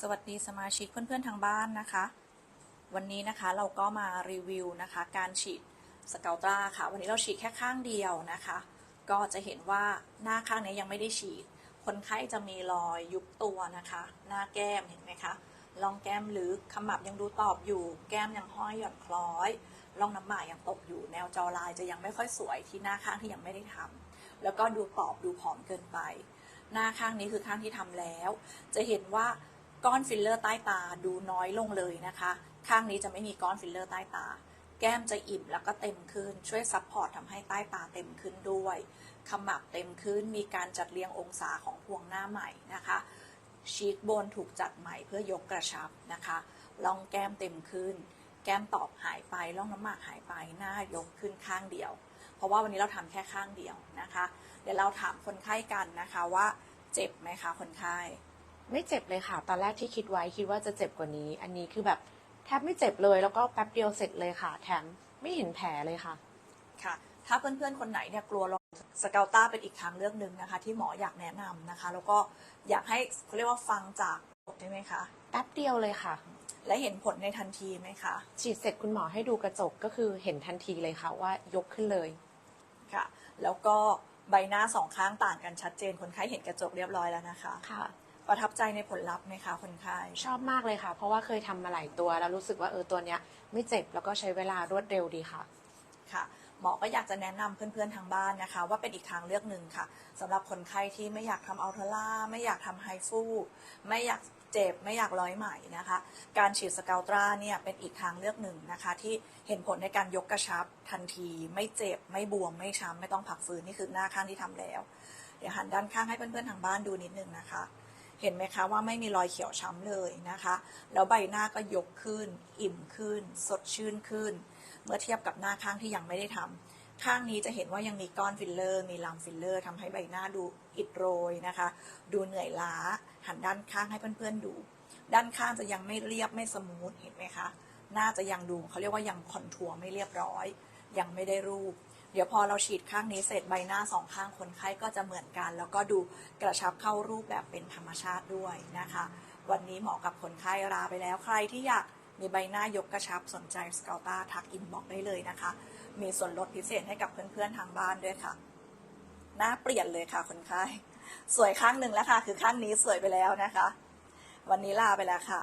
สวัสดีสมาชิกเพื่อนๆทางบ้านนะคะ วันนี้นะคะเราก็มารีวิวนะคะ การฉีดสเกลตราค่ะ วันนี้เราฉีดแค่ข้างเดียวนะคะ ก็จะเห็นว่าหน้าข้างนี้ยังไม่ได้ฉีด คนไข้จะมีรอยยุบตัวนะคะ หน้าแก้มเห็นไหมคะร่องแก้มลึกขมับยังดูตอบอยู่ แก้มยังห้อยหย่อนคล้อยร่องน้ำหมากยังตกอยู่ แนวจอลายจะยังไม่ค่อยสวยที่หน้าข้างที่ยังไม่ได้ทำแล้วก็ดูตอบดูผอมเกินไป หน้าข้างนี้คือข้างที่ทำแล้ว จะเห็นว่า ก้อนฟิลเลอร์ใต้ตาดูน้อยลงเลยนะคะ ข้างนี้จะไม่มีก้อนฟิลเลอร์ใต้ตา แก้มจะอิ่มแล้วก็เต็มขึ้น ช่วยซับพอร์ตทำให้ใต้ตาเต็มขึ้นด้วยขมับเต็มขึ้น มีการจัดเรียงองศาของพวงหน้าใหม่นะคะชีคโบนถูกจัดใหม่เพื่อยกกระชับนะคะร่องแก้มเต็มขึ้น แก้มตอบหายไปร่องน้ำหมากหายไปหน้ายกขึ้นข้างเดียว เพราะว่าวันนี้เราทำแค่ข้างเดียวนะคะ เดี๋ยวเราถามคนไข้กันนะคะว่า เจ็บไหมคะคนไข้ ไม่เจ็บเลยค่ะ ตอนแรกที่คิดไว้คิดว่าจะเจ็บกว่านี้ อันนี้คือแบบแทบไม่เจ็บเลย แล้วก็แป๊บเดียวเสร็จเลยค่ะ แถมไม่เห็นแผลเลยค่ะ ค่ะ ถ้าเพื่อนๆคนไหนเนี่ยกลัวลองสเกลต้าเป็นอีกทางเลือกหนึ่งนะคะ ที่หมออยากแนะนำนะคะ แล้วก็อยากให้เขาเรียกว่าฟังจากใช่ไหมคะแป๊บเดียวเลยค่ะ และเห็นผลในทันทีไหมคะ ฉีดเสร็จคุณหมอให้ดูกระจกก็คือเห็นทันทีเลยค่ะว่ายกขึ้นเลยค่ะ แล้วก็ใบหน้าสองข้างต่างกันชัดเจนคนไข้เห็นกระจกเรียบร้อยแล้วนะคะ ค่ะ ประทับใจในผลลัพธ์ไหมคะคนไข้ ชอบมากเลยค่ะ เพราะว่าเคยทำมาหลายตัว แล้วรู้สึกว่าเออตัวเนี้ยไม่เจ็บแล้วก็ใช้เวลารวดเร็วดีค่ะ ค่ะหมอก็อยากจะแนะนำเพื่อนๆทางบ้านนะคะ ว่าเป็นอีกทางเลือกหนึ่งค่ะสำหรับคนไข้ที่ไม่อยากทำอัลเทอร่าไม่อยากทำไฮฟูไม่อยากเจ็บไม่อยากร้อยไหมนะคะ การฉีดสเกลตราเนี่ยเป็นอีกทางเลือกหนึ่งนะคะ ที่เห็นผลในการยกกระชับทันที ไม่เจ็บ ไม่บวม ไม่ช้ำไม่ต้องพักฟื้นนี่คือหน้าข้างที่ทำแล้ว เดี๋ยวหันด้านข้างให้เพื่อนๆทางบ้านดูนิดนึงนะคะ เห็นไหมคะว่าไม่มีรอยเขียวช้ำเลยนะคะ แล้วใบหน้าก็ยกขึ้น อิ่มขึ้น สดชื่นขึ้น เมื่อเทียบกับหน้าข้างที่ยังไม่ได้ทำข้างนี้จะเห็นว่ายังมีก้อนฟิลเลอร์ มีลำฟิลเลอร์ทำให้ใบหน้าดูอิดโรยนะคะ ดูเหนื่อยล้า หันด้านข้างให้เพื่อนๆดู ด้านข้างจะยังไม่เรียบไม่สมูทเห็นไหมคะ หน้าจะยังดูเขาเรียกว่ายังคอนทัวร์ไม่เรียบร้อย ยังไม่ได้รูป เดี๋ยวพอเราฉีดข้างนี้เสร็จใบหน้าสองข้างคนไข้ก็จะเหมือนกัน แล้วก็ดูกระชับเข้ารูปแบบเป็นธรรมชาติด้วยนะคะ วันนี้หมอกับคนไข้ลาไปแล้วใครที่อยากมีใบหน้ายกกระชับสนใจสเกลตาทักอินบอกได้เลยนะคะ มีส่วนลดพิเศษให้กับเพื่อนๆทางบ้านด้วยค่ะ หน้าเปลี่ยนเลยค่ะคนไข้สวยข้างหนึ่งแล้วค่ะ คือข้างนี้สวยไปแล้วนะคะ วันนี้ลาไปแล้วค่ะ